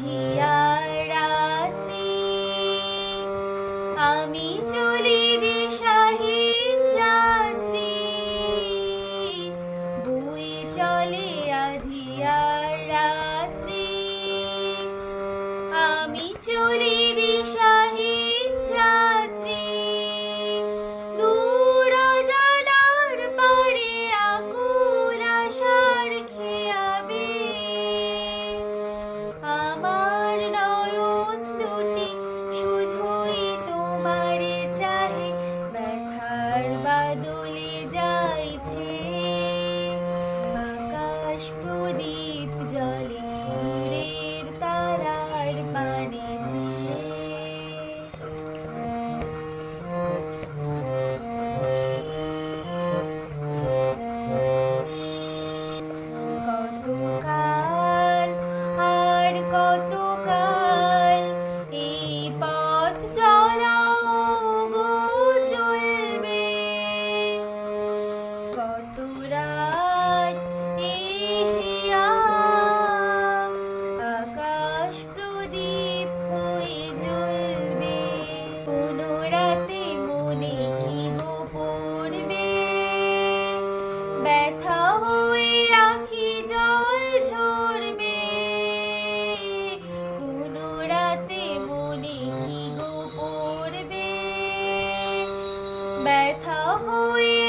Yeah. ব্যথা হয়ে আখি জল ঝরবে। কোন রাতে মনে কি গো পড়বে? ব্যথা হয়ে